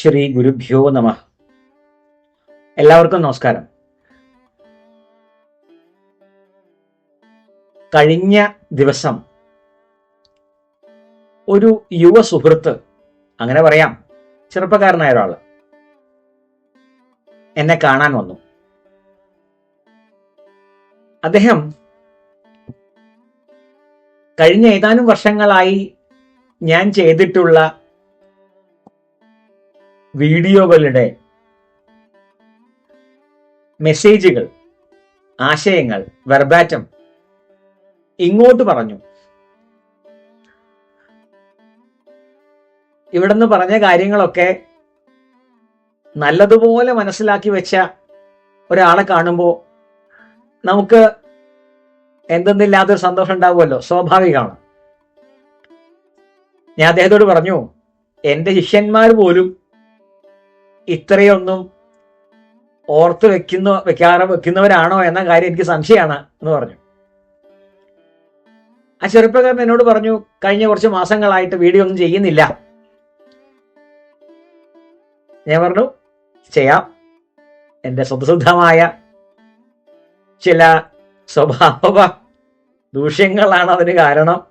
ശ്രീ ഗുരുഭ്യോ നമ. എല്ലാവർക്കും നമസ്കാരം. കഴിഞ്ഞ ദിവസം ഒരു യുവ സുഹൃത്ത് അങ്ങനെ പറയാം ചെറുപ്പക്കാരനായ ഒരാൾ എന്നെ കാണാൻ വന്നു. അദ്ദേഹം കഴിഞ്ഞ ഏതാനും വർഷങ്ങളായി ഞാൻ ചെയ്തിട്ടുള്ള വീഡിയോകളുടെ മെസ്സേജുകൾ ആശയങ്ങൾ വെർബാറ്റം ഇങ്ങോട്ട് പറഞ്ഞു. ഇവിടുന്ന് പറഞ്ഞ കാര്യങ്ങളൊക്കെ നല്ലതുപോലെ മനസ്സിലാക്കി വെച്ച ഒരാളെ കാണുമ്പോൾ നമുക്ക് എന്തെന്നില്ലാത്തൊരു സന്തോഷം ഉണ്ടാവുമല്ലോ? സ്വാഭാവികമാണ്. ഞാൻ അദ്ദേഹത്തോട് പറഞ്ഞു എന്റെ ശിഷ്യന്മാർ പോലും ഇത്രയൊന്നും ഓർത്ത് വെക്കുന്ന വെക്കാറ് വെക്കുന്നവരാണോ എന്ന കാര്യം എനിക്ക് സംശയമാണ് എന്ന് പറഞ്ഞു. ആ ചെറുപ്പക്കാരൻ എന്നോട് പറഞ്ഞു കഴിഞ്ഞ കുറച്ച് മാസങ്ങളായിട്ട് വീഡിയോ ഒന്നും ചെയ്യുന്നില്ല. ഞാൻ പറഞ്ഞു ചെയ്യാം. എന്റെ സ്വതസിദ്ധമായ ചില സ്വഭാവ ദൂഷ്യങ്ങളാണ് അതിന് കാരണം.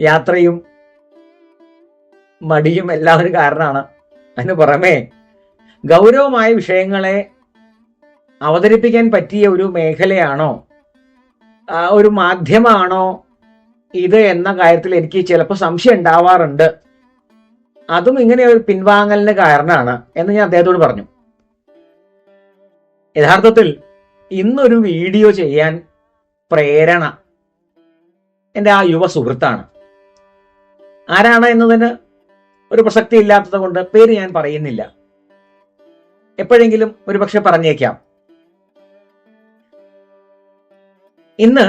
യാത്രയും മടിയും എല്ലാം ഒരു കാരണമാണ്. അതിന് പുറമെ ഗൗരവമായ വിഷയങ്ങളെ അവതരിപ്പിക്കാൻ പറ്റിയ ഒരു മേഖലയാണോ? ഒരു മാധ്യമമാണോ ഇത് എന്ന കാര്യത്തിൽ എനിക്ക് ചിലപ്പോൾ സംശയം ഉണ്ടാവാറുണ്ട്. അതും ഇങ്ങനെ ഒരു പിൻവാങ്ങലിന് കാരണമാണ് എന്ന് ഞാൻ അദ്ദേഹത്തോട് പറഞ്ഞു. യഥാർത്ഥത്തിൽ ഇന്നൊരു വീഡിയോ ചെയ്യാൻ പ്രേരണ എന്റെ ആ യുവ സുഹൃത്താണ്. ആരാണ് എന്നതിന് ഒരു പ്രസക്തി ഇല്ലാത്തത് കൊണ്ട് പേര് ഞാൻ പറയുന്നില്ല. എപ്പോഴെങ്കിലും ഒരു ഒരുപക്ഷെ പറഞ്ഞേക്കാം. ഇന്ന്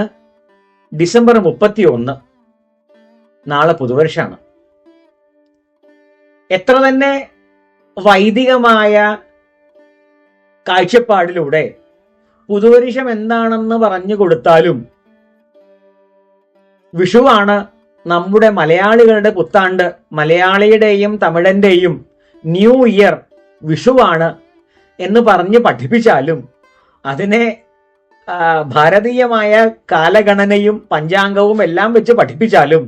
ഡിസംബർ മുപ്പത്തി ഒന്ന് നാളെ പുതുവർഷമാണ് എത്ര തന്നെ വൈദികമായ കാഴ്ചപ്പാടിലൂടെ പുതുവർഷം എന്താണെന്ന് പറഞ്ഞു കൊടുത്താലും വിഷുവാണ് നമ്മുടെ മലയാളികളുടെ പുത്താണ്ട് മലയാളിയുടെയും തമിഴന്റെയും ന്യൂ ഇയർ വിഷുവാണ് എന്ന് പറഞ്ഞ് പഠിപ്പിച്ചാലും അതിനെ ഭാരതീയമായ കാലഗണനയും പഞ്ചാംഗവും എല്ലാം വെച്ച് പഠിപ്പിച്ചാലും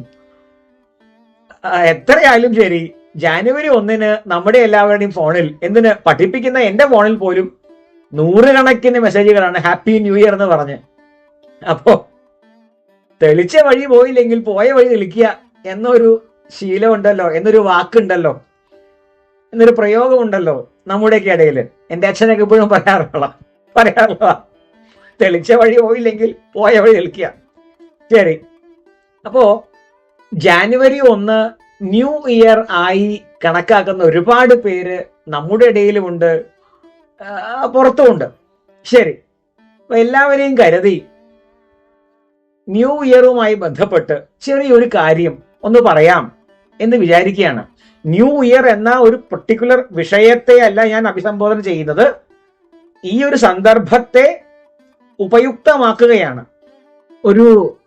എത്രയായാലും ശരി ജാനുവരി ഒന്നിന് നമ്മുടെ എല്ലാവരുടെയും ഫോണിൽ എന്തിന് പഠിപ്പിക്കുന്ന എന്റെ ഫോണിൽ പോലും നൂറുകണക്കിന് മെസ്സേജുകളാണ് ഹാപ്പി ന്യൂ ഇയർ എന്ന് പറഞ്ഞ്. അപ്പോ തെളിച്ച വഴി പോയില്ലെങ്കിൽ പോയ വഴി തെളിക്കുക എന്നൊരു ശീലമുണ്ടല്ലോ എന്നൊരു വാക്കുണ്ടല്ലോ എന്നൊരു പ്രയോഗമുണ്ടല്ലോ നമ്മുടെയൊക്കെ ഇടയിൽ എന്റെ അച്ഛനൊക്കെ ഇപ്പോഴും പറയാറുള്ള പറയാറുള്ള തെളിച്ച വഴി പോയില്ലെങ്കിൽ പോയ വഴി തെളിക്കുക. ശരി. അപ്പോ ജാനുവരി ഒന്ന് ന്യൂ ഇയർ ആയി കണക്കാക്കുന്ന ഒരുപാട് പേര് നമ്മുടെ ഇടയിലുമുണ്ട് പുറത്തുമുണ്ട്. ശരി. അപ്പൊ എല്ലാവരെയും കരുതി ന്യൂ ഇയറുമായി ബന്ധപ്പെട്ട് ചെറിയൊരു കാര്യം ഒന്ന് പറയാം എന്ന് വിചാരിക്കുകയാണ്. ന്യൂ ഇയർ എന്ന ഒരു പർട്ടിക്കുലർ വിഷയത്തെ അല്ല ഞാൻ അഭിസംബോധന ചെയ്യുന്നത്. ഈ ഒരു സന്ദർഭത്തെ ഉപയുക്തമാക്കുകയാണ്. ഒരു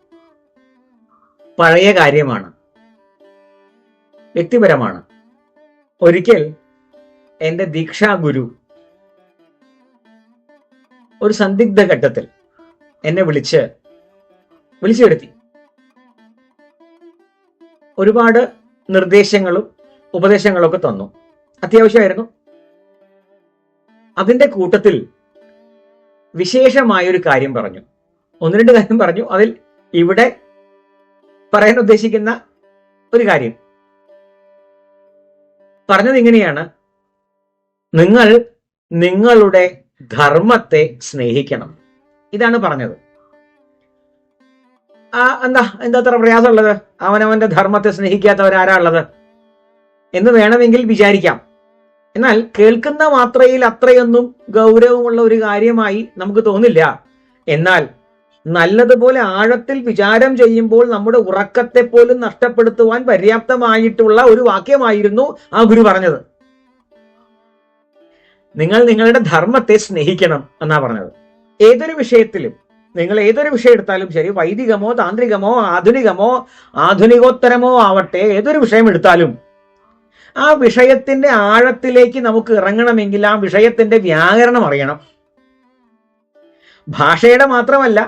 പഴയ കാര്യമാണ്. വ്യക്തിപരമാണ്. ഒരിക്കൽ എന്റെ ദീക്ഷാ ഗുരു ഒരു സന്ദിഗ്ധ ഘട്ടത്തിൽ എന്നെ വിളിച്ച് വിളിച്ചു വരുത്തി ഒരുപാട് നിർദ്ദേശങ്ങളും ഉപദേശങ്ങളും ഒക്കെ തന്നു. അത്യാവശ്യമായിരുന്നു. അതിന്റെ കൂട്ടത്തിൽ വിശേഷമായ ഒരു കാര്യം പറഞ്ഞു. ഒന്ന് രണ്ട് കാര്യം പറഞ്ഞു. അതിൽ ഇവിടെ പറയാൻ ഉദ്ദേശിക്കുന്ന ഒരു കാര്യം. പറഞ്ഞത് ഇങ്ങനെയാണ്. നിങ്ങൾ നിങ്ങളുടെ ധർമ്മത്തെ സ്നേഹിക്കണം. ഇതാണ് പറഞ്ഞത്. ആ എന്താ എന്താ അത്ര പ്രയാസമുള്ളത്? അവനവന്റെ ധർമ്മത്തെ സ്നേഹിക്കാത്തവരാരാ ഉള്ളത്? എന്ന് വേണമെങ്കിൽ വിചാരിക്കാം. എന്നാൽ കേൾക്കുന്ന മാത്രയിൽ അത്രയൊന്നും ഗൗരവമുള്ള ഒരു കാര്യമായി നമുക്ക് തോന്നില്ല. എന്നാൽ നല്ലതുപോലെ ആഴത്തിൽ വിചാരം ചെയ്യുമ്പോൾ നമ്മുടെ ഉറക്കത്തെ പോലും നഷ്ടപ്പെടുത്തുവാൻ പര്യാപ്തമായിട്ടുള്ള ഒരു വാക്യമായിരുന്നു ആ ഗുരു പറഞ്ഞത്. നിങ്ങൾ നിങ്ങളുടെ ധർമ്മത്തെ സ്നേഹിക്കണം എന്നാ പറഞ്ഞത്. ഏതൊരു വിഷയത്തിലും നിങ്ങൾ ഏതൊരു വിഷയം എടുത്താലും ശരി വൈദികമോ താന്ത്രികമോ ആധുനികമോ ആധുനികോത്തരമോ ആവട്ടെ ഏതൊരു വിഷയം എടുത്താലും ആ വിഷയത്തിന്റെ ആഴത്തിലേക്ക് നമുക്ക് ഇറങ്ങണമെങ്കിൽ ആ വിഷയത്തിന്റെ വ്യാകരണം അറിയണം. ഭാഷയുടെ മാത്രമല്ല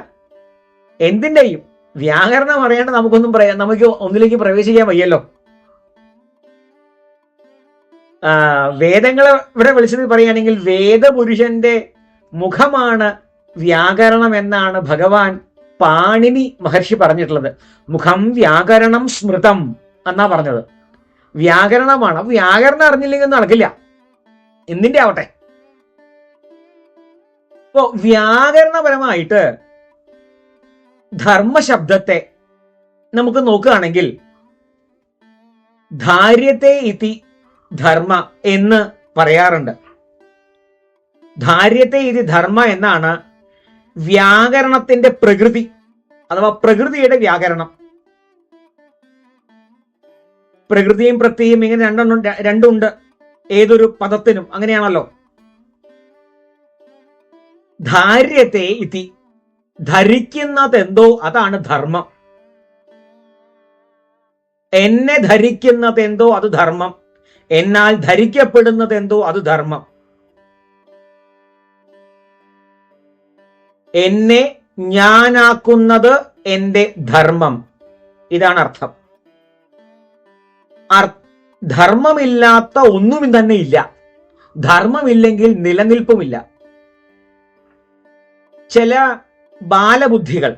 എന്തിന്റെയും വ്യാകരണം അറിയേണ്ട നമുക്കൊന്നും പറയാം നമുക്ക് ഒന്നിലേക്ക് പ്രവേശിക്കാൻ വയ്യല്ലോ. വേദങ്ങളെ ഇവിടെ വിളിച്ചത് പറയുകയാണെങ്കിൽ വേദപുരുഷന്റെ മുഖമാണ് വ്യാകരണം എന്നാണ് ഭഗവാൻ പാണിനി മഹർഷി പറഞ്ഞിട്ടുള്ളത്. മുഖം വ്യാകരണം സ്മൃതം എന്നാ പറഞ്ഞത്. വ്യാകരണമാണ്. വ്യാകരണം അറിഞ്ഞില്ലെങ്കിൽ നടക്കില്ല. എന്തിന്റെ ആവട്ടെ? ഇപ്പോ വ്യാകരണപരമായിട്ട് ധർമ്മശബ്ദത്തെ നമുക്ക് നോക്കുകയാണെങ്കിൽ ധാര്യത്തെ ഇതി ധർമ്മ എന്ന് പറയാറുണ്ട്. ധാര്യത്തെ ഇതി ധർമ്മ എന്നാണ് വ്യാകരണത്തിന്റെ പ്രകൃതി അഥവാ പ്രകൃതിയുടെ വ്യാകരണം. പ്രകൃതിയും പ്രത്യയും ഇങ്ങനെ രണ്ടെണ്ണം രണ്ടുണ്ട്. ഏതൊരു പദത്തിനും അങ്ങനെയാണല്ലോ. ധാര്യത്തെ ഇതി ധരിക്കുന്നതെന്തോ അതാണ് ധർമ്മം. എന്നെ ധരിക്കുന്നതെന്തോ അത് ധർമ്മം. എന്നാൽ ധരിക്കപ്പെടുന്നതെന്തോ അത് ധർമ്മം. എന്നെ ഞാനാക്കുന്നത് എന്റെ ധർമ്മം. ഇതാണ് അർത്ഥം. ധർമ്മമില്ലാത്ത ഒന്നും തന്നെ ഇല്ല. ധർമ്മമില്ലെങ്കിൽ നിലനിൽപ്പുമില്ല. ചില ബാലബുദ്ധികൾ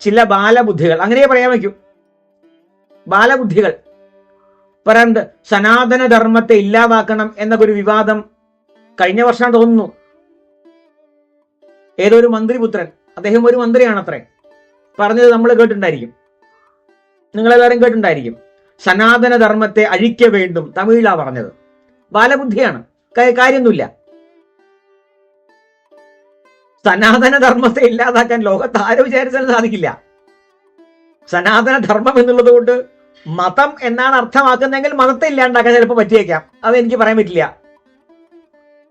ചില ബാലബുദ്ധികൾ അങ്ങനെ പറയാൻ വയ്ക്കും ബാലബുദ്ധികൾ പറയുന്നത് സനാതന ധർമ്മത്തെ ഇല്ലാതാക്കണം എന്നൊക്കെ ഒരു വിവാദം കഴിഞ്ഞ വർഷം തോന്നുന്നു. ഏതോ ഒരു മന്ത്രിപുത്രൻ? അദ്ദേഹം ഒരു മന്ത്രിയാണത്രേ. പറഞ്ഞത് നമ്മൾ കേട്ടിട്ടുണ്ടായിരിക്കും. നിങ്ങളെല്ലാവരും കേട്ടിട്ടുണ്ടായിരിക്കും. സനാതന ധർമ്മത്തെ അഴിക്ക വേണ്ടും തമിഴിലാ പറഞ്ഞത്. ബാലബുദ്ധിയാണ്. കാര്യമൊന്നുമില്ല സനാതന ധർമ്മത്തെ ഇല്ലാതാക്കാൻ ലോകത്ത് ആരും വിചാരിച്ചാലും സാധിക്കില്ല. സനാതന ധർമ്മം എന്നുള്ളത് കൊണ്ട് മതം എന്നാണ് അർത്ഥമാക്കുന്നതെങ്കിൽ മതത്തെ ഇല്ലാണ്ടാക്കാൻ ചിലപ്പോൾ പറ്റിയേക്കാം. അത് എനിക്ക് പറയാൻ പറ്റില്ല.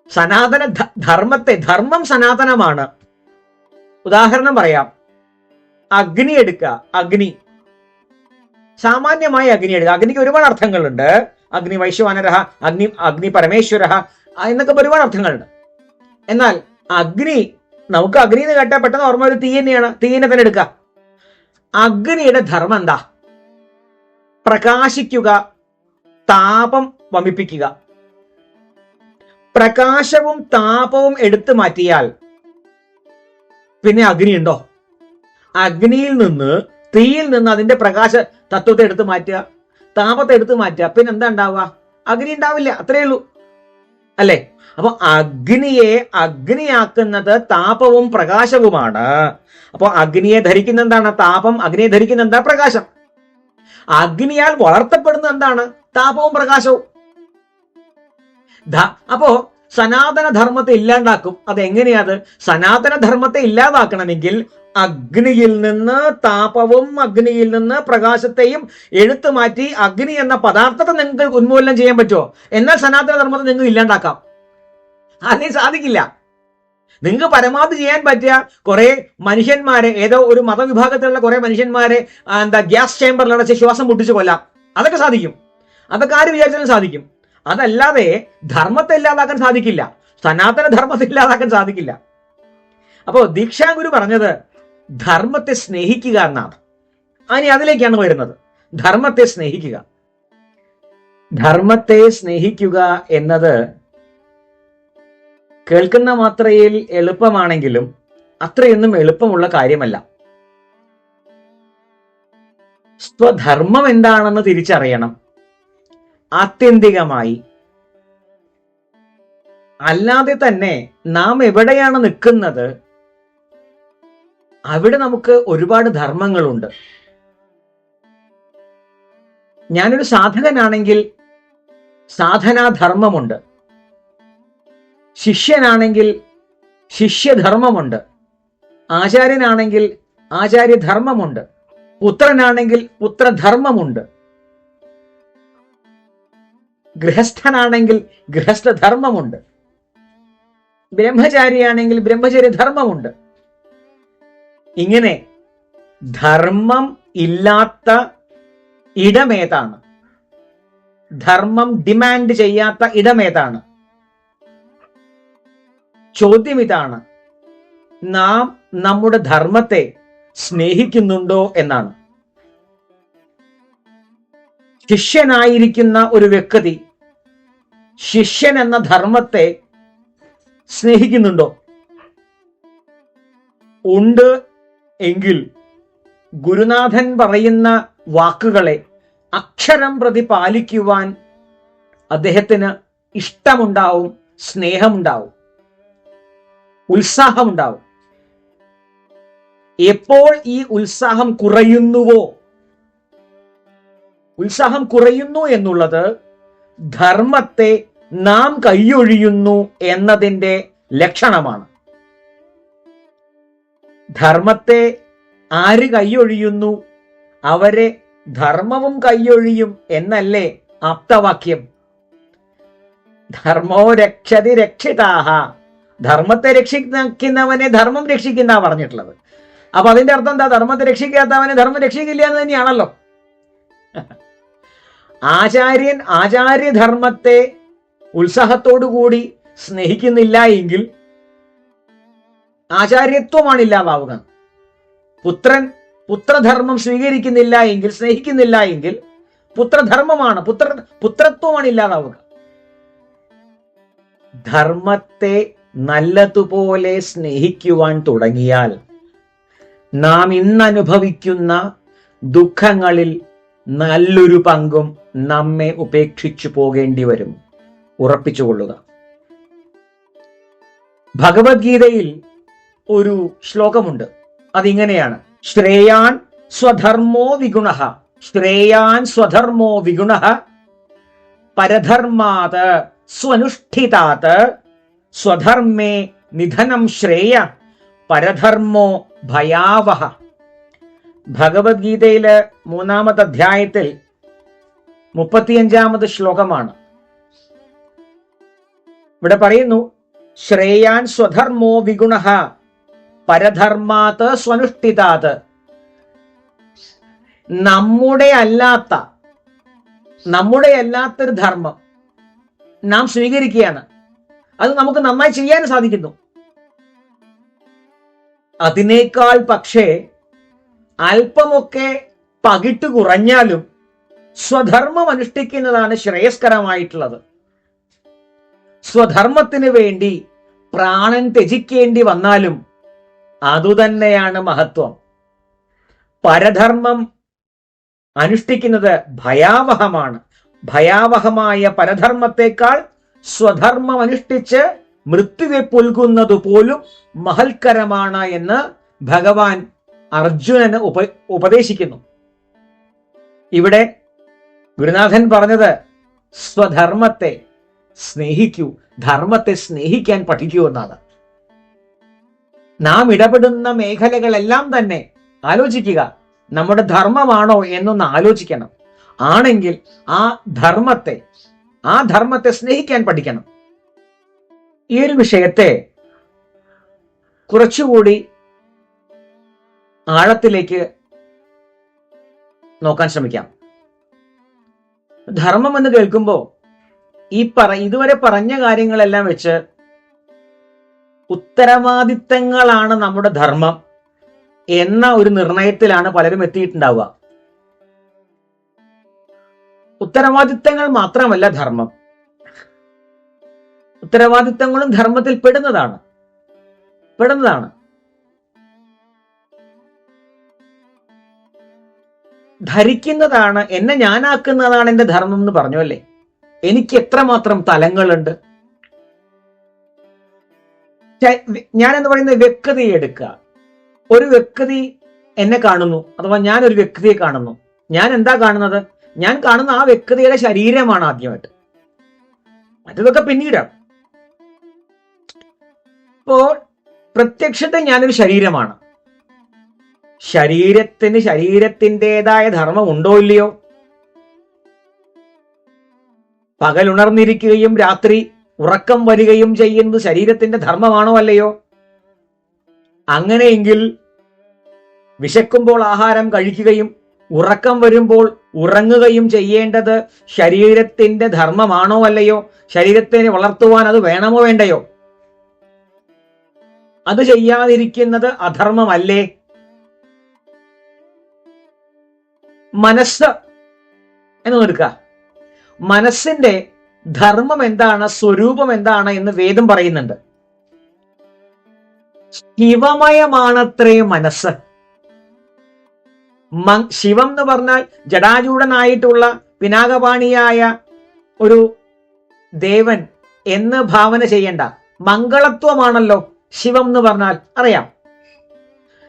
സനാതന ധർമ്മത്തെ ധർമ്മം സനാതനമാണ്. ഉദാഹരണം പറയാം. അഗ്നി എടുക്കുക അഗ്നി. സാമാന്യമായ അഗ്നി എടുക്കുക. അഗ്നിക്ക് ഒരുപാട് അർത്ഥങ്ങളുണ്ട്. അഗ്നി വൈശ്വാനരഹ അഗ്നി അഗ്നി പരമേശ്വര എന്നൊക്കെ ഒരുപാട് അർത്ഥങ്ങളുണ്ട്. എന്നാൽ അഗ്നി നമുക്ക് അഗ്നി എന്ന് കേട്ടാൽ പെട്ടെന്ന് ഓർമ്മ ഒരു തീ തീനെ തന്നെ എടുക്കുക. അഗ്നിയുടെ ധർമ്മം എന്താ? പ്രകാശിക്കുക താപം വമിപ്പിക്കുക. പ്രകാശവും താപവും എടുത്തു മാറ്റിയാൽ പിന്നെ അഗ്നി ഉണ്ടോ? അഗ്നിയിൽ നിന്ന് തീയിൽ നിന്ന് അതിന്റെ പ്രകാശ തത്വത്തെ എടുത്തു മാറ്റുക താപത്തെ എടുത്തു മാറ്റുക പിന്നെ എന്താ ഉണ്ടാവുക? അഗ്നി ഉണ്ടാവില്ല അത്രേ ഉള്ളൂ. അല്ലേ? അപ്പൊ അഗ്നിയെ അഗ്നിയാക്കുന്നത് താപവും പ്രകാശവുമാണ്. അപ്പൊ അഗ്നിയെ ധരിക്കുന്ന എന്താണ്? താപം. അഗ്നിയെ ധരിക്കുന്ന എന്താ? പ്രകാശം. അഗ്നിയാൽ വളർത്തപ്പെടുന്ന എന്താണ്? താപവും പ്രകാശവും. ധ- അപ്പോ സനാതന ധർമ്മത്തെ ഇല്ലാണ്ടാക്കും. അതെങ്ങനെയാത്? സനാതനധർമ്മത്തെ സനാതന ധർമ്മത്തെ ഇല്ലാതാക്കണമെങ്കിൽ അഗ്നിയിൽ നിന്ന് താപവും അഗ്നിയിൽ നിന്ന് പ്രകാശത്തെയും എടുത്തു മാറ്റി അഗ്നി എന്ന പദാർത്ഥത്തെ നിങ്ങൾക്ക് ഉന്മൂലനം ചെയ്യാൻ പറ്റുമോ? എന്നാൽ സനാതന ധർമ്മത്തെ നിങ്ങൾക്ക് ഇല്ലാണ്ടാക്കാം. അതിന് സാധിക്കില്ല. നിങ്ങൾക്ക് പരമാവധി ചെയ്യാൻ പറ്റിയ കുറെ മനുഷ്യന്മാരെ ഏതോ ഒരു മതവിഭാഗത്തിലുള്ള കുറെ മനുഷ്യന്മാരെ എന്താ ഗ്യാസ് ചേമ്പറിൽ അടച്ച് ശ്വാസം മുട്ടിച്ച് കൊല്ലാം. അതൊക്കെ സാധിക്കും. അതൊക്കെ ആര് വിചാരിച്ചാലും സാധിക്കും. അതല്ലാതെ ധർമ്മത്തെ ഇല്ലാതാക്കാൻ സാധിക്കില്ല. സനാതന ധർമ്മത്തെ ഇല്ലാതാക്കാൻ സാധിക്കില്ല. അപ്പോ ദീക്ഷാഗുരു പറഞ്ഞത് ധർമ്മത്തെ സ്നേഹിക്കുക എന്നാണ്. അനി അതിലേക്കാണ് വരുന്നത്. ധർമ്മത്തെ സ്നേഹിക്കുക. ധർമ്മത്തെ സ്നേഹിക്കുക എന്നത് കേൾക്കുന്ന മാത്രയിൽ എളുപ്പമാണെങ്കിലും അത്രയൊന്നും എളുപ്പമുള്ള കാര്യമല്ല. സ്വധർമ്മം എന്താണെന്ന് തിരിച്ചറിയണം. ആത്യന്തികമായി. അല്ലാതെ തന്നെ നാം എവിടെയാണ് നിൽക്കുന്നത്? അവിടെ നമുക്ക് ഒരുപാട് ധർമ്മങ്ങളുണ്ട്. ഞാനൊരു സാധകനാണെങ്കിൽ സാധനാധർമ്മമുണ്ട്. ശിഷ്യനാണെങ്കിൽ ശിഷ്യധർമ്മമുണ്ട്. ആചാര്യനാണെങ്കിൽ ആചാര്യധർമ്മമുണ്ട്. പുത്രനാണെങ്കിൽ പുത്രധർമ്മമുണ്ട്. ഗൃഹസ്ഥനാണെങ്കിൽ ഗൃഹസ്ഥധർമ്മമുണ്ട്. ബ്രഹ്മചാരിയാണെങ്കിൽ ബ്രഹ്മചര്യ ധർമ്മമുണ്ട് ഇങ്ങനെ ധർമ്മം ഇല്ലാത്ത ഇടമേതാണ്. ധർമ്മം ഡിമാൻഡ് ചെയ്യാത്ത ഇടമേതാണ്. ചോദ്യം ഇതാണ് നാം നമ്മുടെ ധർമ്മത്തെ സ്നേഹിക്കുന്നുണ്ടോ എന്നാണ്. ശിഷ്യനായിരിക്കുന്ന ഒരു വ്യക്തി ശിഷ്യൻ എന്ന ധർമ്മത്തെ സ്നേഹിക്കുന്നുണ്ടോ? ഉണ്ട് എങ്കിൽ ഗുരുനാഥൻ പറയുന്ന വാക്കുകളെ അക്ഷരം പ്രതി പാലിക്കുവാൻ അദ്ദേഹത്തിന് ഇഷ്ടമുണ്ടാവും സ്നേഹമുണ്ടാവും ഉത്സാഹമുണ്ടാവും. എപ്പോൾ ഈ ഉത്സാഹം കുറയുന്നുവോ? ഉത്സാഹം കുറയുന്നു എന്നുള്ളത് ധർമ്മത്തെ നാം കൈയൊഴിയുന്നു എന്നതിന്റെ ലക്ഷണമാണ്. ധർമ്മത്തെ ആര് കൈയൊഴിയുന്നു? അവരെ ധർമ്മവും കൈയൊഴിയും എന്നല്ലേ ആപ്തവാക്യം. ധർമ്മോ രക്ഷതി രക്ഷിതാഹ. ധർമ്മത്തെ രക്ഷിക്കുന്നവനെ ധർമ്മം രക്ഷിക്കുന്ന പറഞ്ഞിട്ടുള്ളത്. അപ്പൊ അതിന്റെ അർത്ഥം എന്താ? ധർമ്മത്തെ രക്ഷിക്കാത്തവനെ ധർമ്മം രക്ഷിക്കില്ല എന്ന് തന്നെയാണല്ലോ. ആചാര്യൻ ആചാര്യധർമ്മത്തെ ഉത്സാഹത്തോടുകൂടി സ്നേഹിക്കുന്നില്ല എങ്കിൽ ആചാര്യത്വമാണ് ഇല്ലാതാവുക. പുത്രൻ പുത്രധർമ്മം സ്വീകരിക്കുന്നില്ല എങ്കിൽ സ്നേഹിക്കുന്നില്ല എങ്കിൽ പുത്രധർമ്മമാണ് പുത്ര പുത്രത്വമാണ് ഇല്ലാതാവുക. ധർമ്മത്തെ നല്ലതുപോലെ സ്നേഹിക്കുവാൻ തുടങ്ങിയാൽ നാം ഇന്നനുഭവിക്കുന്ന ദുഃഖങ്ങളിൽ നല്ലൊരു പങ്കും നമ്മെ ഉപേക്ഷിച്ചു പോകേണ്ടി വരും. ഉറപ്പിച്ചുകൊള്ളുക ഭഗവത്ഗീതയിൽ ഒരു ശ്ലോകമുണ്ട്. അതിങ്ങനെയാണ്. ശ്രേയാൻ സ്വധർമ്മോ വിഗുണ. ശ്രേയാൻ സ്വധർമ്മോ വിഗുണ. പരധർമാത് സ്വനുഷ്ഠിതാത്. സ്വധർമ്മേ നിധനം ശ്രേയ. പരധർമ്മോ ഭയാവഹ. ഭഗവത്ഗീതയിലെ മൂന്നാമത്തെ അധ്യായത്തിൽ മുപ്പത്തിയഞ്ചാമത് ശ്ലോകമാണ്. ഇവിടെ പറയുന്നു ശ്രേയാൻ സ്വധർമ്മോ വിഗുണ പരധർമാത് സ്വനുഷ്ഠിതാത്. നമ്മുടെ അല്ലാത്ത നമ്മുടെ അല്ലാത്തൊരു ധർമ്മം നാം സ്വീകരിക്കുകയാണ്. അത് നമുക്ക് നന്നായി ചെയ്യാൻ സാധിക്കുന്നു. അതിനേക്കാൾ പക്ഷേ അല്പമൊക്കെ പകിട്ട് കുറഞ്ഞാലും സ്വധർമ്മം അനുഷ്ഠിക്കുന്നതാണ് ശ്രേയസ്കരമായിട്ടുള്ളത്. സ്വധർമ്മത്തിന് വേണ്ടി പ്രാണൻ ത്യജിക്കേണ്ടി വന്നാലും അതുതന്നെയാണ് മഹത്വം. പരധർമ്മം അനുഷ്ഠിക്കുന്നത് ഭയാവഹമാണ്. ഭയാവഹമായ പരധർമ്മത്തെക്കാൾ സ്വധർമ്മം അനുഷ്ഠിച്ച് മൃത്യുവെ പുൽകുന്നത് പോലും മഹൽക്കരമാണ് എന്ന് ഭഗവാൻ അർജുനന് ഉപ ഉപദേശിക്കുന്നു. ഇവിടെ ഗുരുനാഥൻ പറഞ്ഞത് സ്വധർമ്മത്തെ സ്നേഹിക്കൂ ധർമ്മത്തെ സ്നേഹിക്കാൻ പഠിക്കൂ എന്നാണ്. നാം ഇടപെടുന്ന മേഖലകളെല്ലാം തന്നെ ആലോചിക്കുക നമ്മുടെ ധർമ്മമാണോ എന്നൊന്ന് ആലോചിക്കണം. ആണെങ്കിൽ ആ ധർമ്മത്തെ ആ ധർമ്മത്തെ സ്നേഹിക്കാൻ പഠിക്കണം. ഈ ഒരു വിഷയത്തെ കുറച്ചുകൂടി ആഴത്തിലേക്ക് നോക്കാൻ ശ്രമിക്കാം. ധർമ്മം എന്ന് കേൾക്കുമ്പോൾ ഈ പറ ഇതുവരെ പറഞ്ഞ കാര്യങ്ങളെല്ലാം വെച്ച് ഉത്തരവാദിത്തങ്ങളാണ് നമ്മുടെ ധർമ്മം എന്ന ഒരു നിർണയത്തിലാണ് പലരും എത്തിയിട്ടുണ്ടാവുക. ഉത്തരവാദിത്തങ്ങൾ മാത്രമല്ല ധർമ്മം. ഉത്തരവാദിത്തങ്ങളും ധർമ്മത്തിൽ പെടുന്നതാണ്. പെടുന്നതാണ്. ധരിക്കുന്നതാണ് എന്നെ ഞാനാക്കുന്നതാണ് എന്റെ ധർമ്മം എന്ന് പറഞ്ഞു അല്ലേ? എനിക്ക് എത്രമാത്രം തലങ്ങളുണ്ട്? ഞാൻ എന്ന് പറയുന്ന വ്യക്തി എടുക്കുക. ഒരു വ്യക്തി എന്നെ കാണുന്നു അഥവാ ഞാൻ ഒരു വ്യക്തിയെ കാണുന്നു. ഞാൻ എന്താ കാണുന്നത്? ഞാൻ കാണുന്ന ആ വ്യക്തിയുടെ ശരീരമാണ് ആദ്യമായിട്ട്. മറ്റതൊക്കെ പിന്നീടാണ്. ഇപ്പോൾ പ്രത്യക്ഷത്തെ ഞാനൊരു ശരീരമാണ്. ശരീരത്തിന് ശരീരത്തിന്റെതായ ധർമ്മം ഉണ്ടോ ഇല്ലയോ? പകലുണർന്നിരിക്കുകയും രാത്രി ഉറക്കം വരികയും ചെയ്യുന്നത് ശരീരത്തിന്റെ ധർമ്മമാണോ അല്ലയോ? അങ്ങനെയെങ്കിൽ വിശക്കുമ്പോൾ ആഹാരം കഴിക്കുകയും ഉറക്കം വരുമ്പോൾ ഉറങ്ങുകയും ചെയ്യേണ്ടത് ശരീരത്തിന്റെ ധർമ്മമാണോ അല്ലയോ? ശരീരത്തിനെ വളർത്തുവാൻ അത് വേണമോ വേണ്ടയോ? അത് ചെയ്യാതിരിക്കുന്നത് അധർമ്മമല്ലേ? മനസ്സ് എന്ന് നോക്കുക മനസ്സിന്റെ ധർമ്മം എന്താണ് സ്വരൂപം എന്താണ് എന്ന് വേദം പറയുന്നുണ്ട്. ശിവമയമാണത്രേ മനസ്സ്. ശിവം എന്ന് പറഞ്ഞാൽ ജടാജൂടനായിട്ടുള്ള പിനാകപാണിയായ ഒരു ദേവൻ എന്ന് ഭാവന ചെയ്യണ്ട. മംഗളത്വമാണല്ലോ ശിവം എന്ന് പറഞ്ഞാൽ അറിയാം.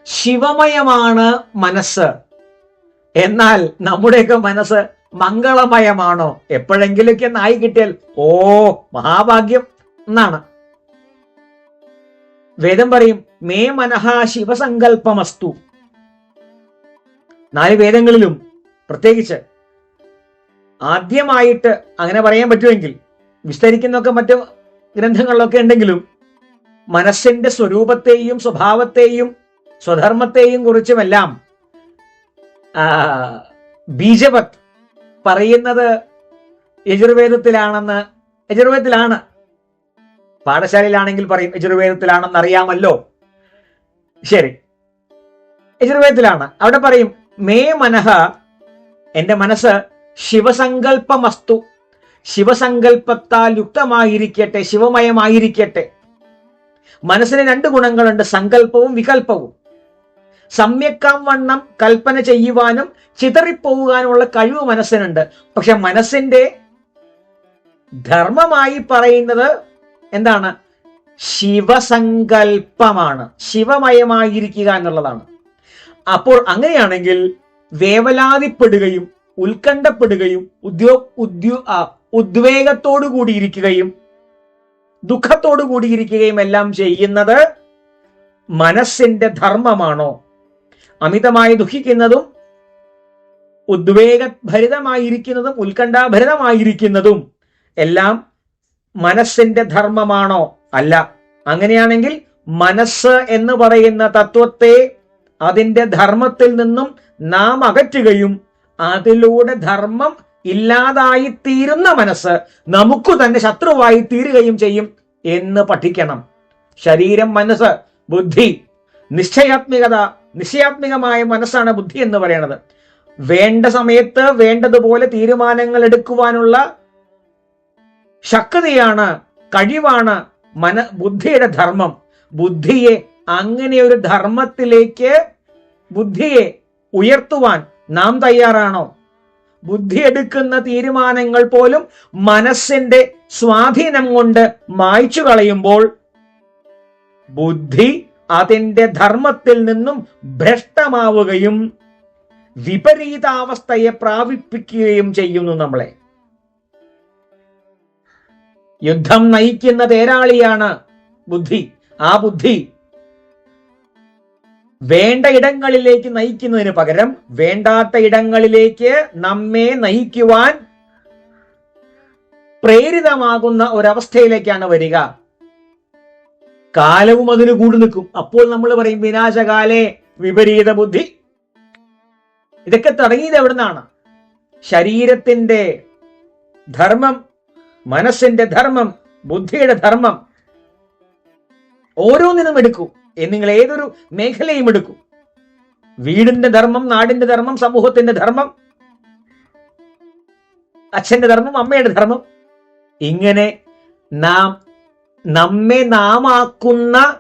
ശിവമയമാണ് മനസ്സ്. എന്നാൽ നമ്മുടെയൊക്കെ മനസ്സ് മംഗളമയമാണോ? എപ്പോഴെങ്കിലൊക്കെ നായി കിട്ടിയാൽ ഓ മഹാഭാഗ്യം എന്നാണ്. വേദം പറയും മേ മനഃ ശിവസങ്കല്പമസ്തു നാല് വേദങ്ങളിലും പ്രത്യേകിച്ച് ആദ്യമായിട്ട് അങ്ങനെ പറയാൻ പറ്റുമെങ്കിൽ വിസ്തരിക്കുന്നൊക്കെ മറ്റു ഗ്രന്ഥങ്ങളിലൊക്കെ ഉണ്ടെങ്കിലും മനസ്സിന്റെ സ്വരൂപത്തെയും സ്വഭാവത്തെയും സ്വധർമ്മത്തെയും കുറിച്ചുമെല്ലാം ബീജവത് പറയുന്നത് യജുർവേദത്തിലാണെന്ന് യജുർവേദത്തിലാണ്. പാഠശാലയിലാണെങ്കിൽ പറയും യജുർവേദത്തിലാണെന്ന് അറിയാമല്ലോ ശരി. യജുർവേദത്തിലാണ്. അവിടെ പറയും മേ മനഹ എന്റെ മനസ്സ് ശിവസങ്കല്പമസ്തു ശിവസങ്കല്പത്താൽ യുക്തമായിരിക്കട്ടെ ശിവമയമായിരിക്കട്ടെ. മനസ്സിന് രണ്ട് ഗുണങ്ങളുണ്ട് സങ്കല്പവും വികല്പവും സമ്യക്കാം വണ്ണം കൽപ്പന ചെയ്യുവാനും ചിതറിപ്പോകാനുമുള്ള കഴിവ് മനസ്സിനുണ്ട്. പക്ഷെ മനസ്സിന്റെ ധർമ്മമായി പറയുന്നത് എന്താണ്? ശിവസങ്കല്പമാണ് ശിവമയമായിരിക്കുക എന്നുള്ളതാണ്. അപ്പോൾ അങ്ങനെയാണെങ്കിൽ വേവലാതിപ്പെടുകയും ഉത്കണ്ഠപ്പെടുകയും ഉദ്യോ ഉദ്യോ ഉദ്വേഗത്തോടു കൂടിയിരിക്കുകയും ദുഃഖത്തോടു കൂടിയിരിക്കുകയും എല്ലാം ചെയ്യുന്നത് മനസ്സിന്റെ അമിതമായി ദുഃഖിക്കുന്നതും ഉദ്വേഗഭരിതമായിരിക്കുന്നതും ഉത്കണ്ഠാഭരിതമായിരിക്കുന്നതും എല്ലാം മനസ്സിന്റെ ധർമ്മമാണോ? അല്ല. അങ്ങനെയാണെങ്കിൽ മനസ്സ് എന്ന് പറയുന്ന തത്വത്തെ അതിന്റെ ധർമ്മത്തിൽ നിന്നും നാം അകറ്റുകയും അതിലൂടെ ധർമ്മം ഇല്ലാതായി തീരുന്ന മനസ്സ് നമുക്ക് തന്നെ ശത്രുവായി തീരുകയും ചെയ്യും എന്ന് പഠിക്കണം. ശരീരം മനസ്സ് ബുദ്ധി നിശ്ചയാത്മികത നിശ്ചയാത്മികമായ മനസ്സാണ് ബുദ്ധി എന്ന് പറയുന്നത് വേണ്ട സമയത്ത് വേണ്ടതുപോലെ തീരുമാനങ്ങൾ എടുക്കുവാനുള്ള ശക്തിയാണ് കഴിവാണ് മന ബുദ്ധിയുടെ ധർമ്മം. ബുദ്ധിയെ അങ്ങനെ ഒരു ധർമ്മത്തിലേക്ക് ബുദ്ധിയെ ഉയർത്തുവാൻ നാം തയ്യാറാണോ? ബുദ്ധി എടുക്കുന്ന തീരുമാനങ്ങൾ പോലും മനസ്സിന്റെ സ്വാധീനം കൊണ്ട് മായ്ച്ചു കളയുമ്പോൾ ബുദ്ധി അതിന്റെ ധർമ്മത്തിൽ നിന്നും ഭ്രഷ്ടമാവുകയും വിപരീതാവസ്ഥയെ പ്രാപിപ്പിക്കുകയും ചെയ്യുന്നു നമ്മളെ. യുദ്ധം നയിക്കുന്ന തേരാളിയാണ് ബുദ്ധി. ആ ബുദ്ധി വേണ്ട ഇടങ്ങളിലേക്ക് നയിക്കുന്നതിന് പകരം വേണ്ടാത്ത ഇടങ്ങളിലേക്ക് നമ്മെ നയിക്കുവാൻ പ്രേരിതമാകുന്ന ഒരവസ്ഥയിലേക്കാണ് വരിക. കാലവും അതിന് കൂടി നിൽക്കും. അപ്പോൾ നമ്മൾ പറയും വിനാശകാലേ വിപരീത ബുദ്ധി. ഇതൊക്കെ തുടങ്ങിയത് എവിടെ നിന്നാണ് ശരീരത്തിന്റെ ധർമ്മം മനസ്സിന്റെ ധർമ്മം ബുദ്ധിയുടെ ധർമ്മം. ഓരോന്നിനും എടുക്കൂ. നിങ്ങൾ ഏതൊരു മേഖലയും എടുക്കൂ. വീടിന്റെ ധർമ്മം നാടിന്റെ ധർമ്മം സമൂഹത്തിന്റെ ധർമ്മം അച്ഛന്റെ ധർമ്മം അമ്മയുടെ ധർമ്മം. ഇങ്ങനെ നാം നമ്മെ നാമാക്കുന്ന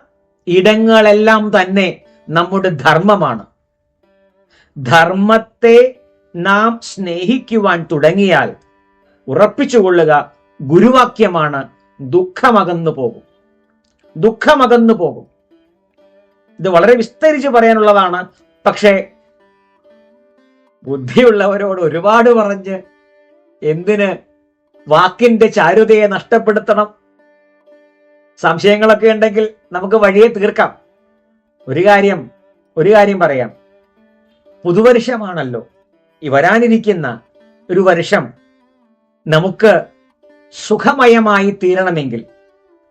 ഇടങ്ങളെല്ലാം തന്നെ നമ്മുടെ ധർമ്മമാണ്. ധർമ്മത്തെ നാം സ്നേഹിക്കുവാൻ തുടങ്ങിയാൽ ഉറപ്പിച്ചുകൊള്ളുക ഗുരുവാക്യമാണ് ദുഃഖമകന്നു പോകും. ദുഃഖമകന്നു പോകും. ഇത് വളരെ വിസ്തരിച്ച് പറയാനുള്ളതാണ്. പക്ഷേ ബുദ്ധിയുള്ളവരോട് ഒരുപാട് പറഞ്ഞ് എന്തിന് വാക്കിന്റെ ചാരുതയെ നഷ്ടപ്പെടുത്തണം? സംശയങ്ങളൊക്കെ ഉണ്ടെങ്കിൽ നമുക്ക് വഴിയെ തീർക്കാം. ഒരു കാര്യം ഒരു കാര്യം പറയാം. പുതുവർഷമാണല്ലോ ഈ വരാനിരിക്കുന്ന ഒരു വർഷം നമുക്ക് സുഖമയമായി തീരണമെങ്കിൽ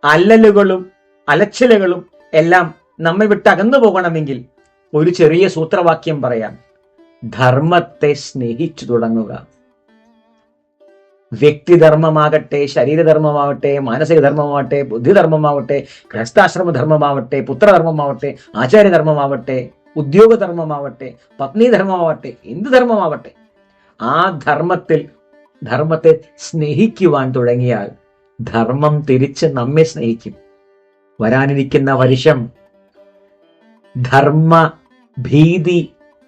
അല്ലലുകളും അലച്ചിലുകളും എല്ലാം നമ്മെ വിട്ട് അകന്നു പോകണമെങ്കിൽ ഒരു ചെറിയ സൂത്രവാക്യം പറയാം. ധർമ്മത്തെ സ്നേഹിച്ചു തുടങ്ങുക. വ്യക്തിധർമ്മമാകട്ടെ ശരീരധർമ്മമാവട്ടെ മാനസിക ധർമ്മമാവട്ടെ ബുദ്ധിധർമ്മമാവട്ടെ ഗൃഹസ്ഥാശ്രമ ധർമ്മമാവട്ടെ പുത്രധർമ്മമാവട്ടെ ആചാര്യധർമ്മമാവട്ടെ ഉദ്യോഗധർമ്മമാവട്ടെ പത്നിധർമ്മമാവട്ടെ എന്ത് ധർമ്മമാവട്ടെ ആ ധർമ്മത്തിൽ ധർമ്മത്തെ സ്നേഹിക്കുവാൻ തുടങ്ങിയാൽ ധർമ്മം തിരിച്ച് നമ്മെ സ്നേഹിക്കും. വരാനിരിക്കുന്ന വർഷം ധർമ്മ ഭീതി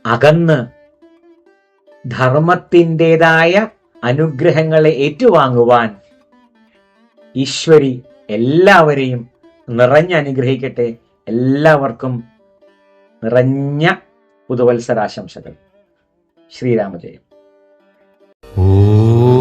അകന്ന് ധർമ്മത്തിന്റെതായ അനുഗ്രഹങ്ങളെ ഏറ്റുവാങ്ങുവാൻ ഈശ്വരി എല്ലാവരെയും നിറഞ്ഞനുഗ്രഹിക്കട്ടെ എല്ലാവർക്കും നിറഞ്ഞ പുതുവത്സരാശംസകൾ. ശ്രീരാമജയം. ഓ